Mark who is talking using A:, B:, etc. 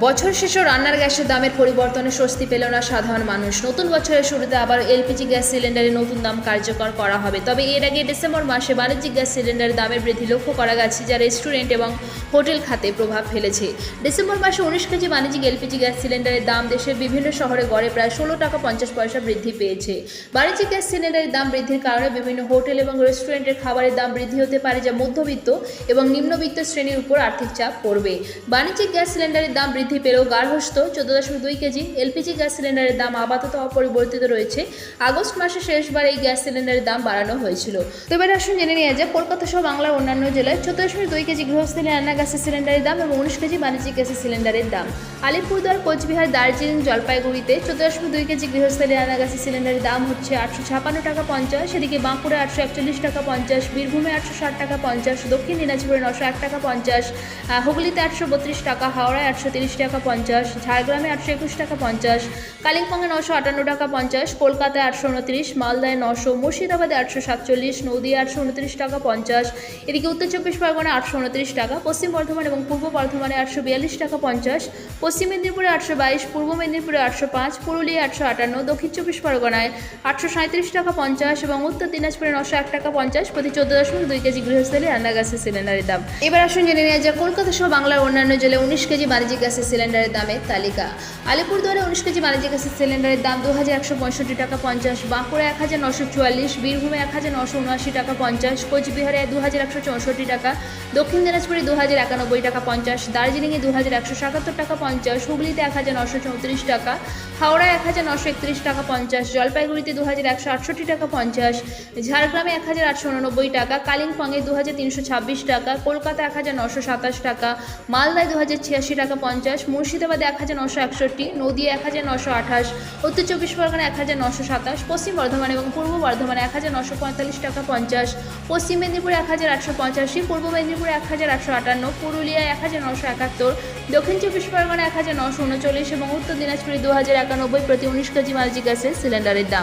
A: বছর শেষে রান্নার গ্যাসের দামের পরিবর্তনে স্বস্তি পেল না সাধারণ মানুষ। নতুন বছরের শুরুতে আবার এলপিজি গ্যাস সিলিন্ডারের নতুন দাম কার্যকর করা হবে। তবে এর আগে ডিসেম্বর মাসে বাণিজ্যিক গ্যাস সিলিন্ডারের দামের বৃদ্ধি লক্ষ্য করা গেছে, যা রেস্টুরেন্ট এবং হোটেল খাতে প্রভাব ফেলেছে। ডিসেম্বর মাসে উনিশ কেজি বাণিজ্যিক এলপিজি গ্যাস সিলিন্ডারের দাম দেশের বিভিন্ন শহরে গড়ে প্রায় ষোলো টাকা পঞ্চাশ পয়সা বৃদ্ধি পেয়েছে। বাণিজ্যিক গ্যাস সিলিন্ডারের দাম বৃদ্ধির কারণে বিভিন্ন হোটেল এবং রেস্টুরেন্টের খাবারের দাম বৃদ্ধি হতে পারে, যা মধ্যবিত্ত এবং নিম্নবিত্ত শ্রেণির উপর আর্থিক চাপ পড়বে। বাণিজ্যিক গ্যাস সিলিন্ডারের দাম বৃদ্ধি পেলেও গার্হস্থ্য চোদ্দ দশমিক দুই কেজি এলপিজি গ্যাস সিলিন্ডারের দাম আপাতত অপরিবর্তিত রয়েছে। আগস্ট মাসে শেষবার এই গ্যাস সিলিন্ডারের দাম বাড়ানো হয়েছিল। তো এবার আসুন জেনে নিয়ে যায় কলকাতা সহ বাংলার অন্যান্য জেলায় চোদ্দ দশমিক দুই কেজি গৃহস্থলী রান্না গ্যাসের সিলিন্ডারের দাম এবং উনিশ কেজি বাণিজ্যিক গ্যাসের সিলিন্ডারের দাম। আলিপুরদুয়ার, কোচবিহার, দার্জিলিং, জলপাইগুড়িতে চোদ্দ দশমিক দুই কেজি গৃহস্থলী রান্না গ্যাসের সিলিন্ডারের দাম হচ্ছে আটশো ছাপান্ন টাকা পঞ্চাশ, এদিকে বাঁকুড়ে আটশো একচল্লিশ টাকা পঞ্চাশ, বীরভূমে আটশো ষাট টাকা পঞ্চাশ, দক্ষিণ দিনাজপুরে নশো এক টাকা পঞ্চাশ হুগলিতে আটশো বত্রিশ টাকা, হাওড়ায় আটশো তিরিশ টাকা পঞ্চাশ, ঝাড়গ্রামে আটশো একুশ টাকা পঞ্চাশ, কালিম্পংয়ে নশো আটান্ন টাকা পঞ্চাশ, কলকাতায় আটশো উনত্রিশ, মালদায় নশো মুর্শিদাবাদে আটশো সাতচল্লিশ নদিয়া আটশো উনত্রিশ টাকা পঞ্চাশ, এদিকে উত্তর চব্বিশ পরগনা আটশো উনত্রিশ টাকা, পশ্চিম বর্ধমান এবং পূর্ব বর্ধমানে আটশো বিয়াল্লিশ টাকা পঞ্চাশ, পশ্চিম মেদিনীপুরে আটশো বাইশ, পূর্ব মেদিনীপুরে আটশো পাঁচ পুরুলিয়া আটশো আটান্ন, দক্ষিণ চব্বিশ পরগনায় আটশো সাঁত্রিশ টাকা পঞ্চাশ এবং উত্তর দিনাজপুরে নশো এক টাকা পঞ্চাশ, প্রতি চোদ্দ দশমিক দুই কেজি গৃহস্থলী রান্না গ্যাসের সিলিন্ডারের দাম। এবার আসুন জেনে নেওয়া যায় কলকাতা সহ বাংলার অন্যান্য জেলায় উনিশ কেজি বাণিজ্যিক গ্যাসের সিলিন্ডারের দামের তালিকা। আলিপুরদুয়ারে উনিশ কেজি বাণিজ্যিক গ্যাসের সিলিন্ডারের দাম দু হাজার একশো পঁয়ষট্টি টাকা পঞ্চাশ বাঁকুড়া এক হাজার নশো চুয়াল্লিশ, বীরভূমে এক হাজার নশো উনআশি টাকা পঞ্চাশ, কোচবিহারে দু হাজার একশো চৌষট্টি টাকা, দক্ষিণ দিনাজপুরে দু হাজার একানব্বই টাকা পঞ্চাশ, দার্জিলিংয়ে দু হাজার একশো সাতাত্তর টাকা পঞ্চাশ, হুগলিতে এক হাজার নশো চৌত্রিশ টাকা, হাওড়ায় এক হাজার নশো একত্রিশ টাকা পঞ্চাশ, জলপাইগুড়িতে দু হাজার একশো আটষট্টি টাকা পঞ্চাশ, ঝাড়গ্রামে এক হাজার আটশো উননব্বই টাকা, কালিম্পংয়ে দু হাজার তিনশো ছাব্বিশ টাকা কলকাতা এক হাজার নশো সাতাশ টাকা, মালদায় দু হাজার ছিয়াশি টাকা পঞ্চাশ মুর্শিদাবাদে এক হাজার নশো একষট্টি, নদিয়া এক হাজার নশো আঠাশ, উত্তর চব্বিশ পরগনা এক হাজার নশো সাতাশ, পশ্চিম বর্ধমান এবং পূর্ব বর্ধমানে এক হাজার নশো পঁয়তাল্লিশ টাকা পঞ্চাশ, পশ্চিম মেদিনীপুরে এক হাজার আটশো পঁচাশি, পূর্ব মেদিনীপুরে এক হাজার আটশো আটান্ন, পুরুলিয়ায় এক হাজার নশো একাত্তর, দক্ষিণ চব্বিশ পরগনা এক হাজার নশো উনচল্লিশ এবং উত্তর দিনাজপুরে দু হাজার একানব্বই প্রতি উনিশ কেজি মালজি গ্যাসের সিলিন্ডারের দাম।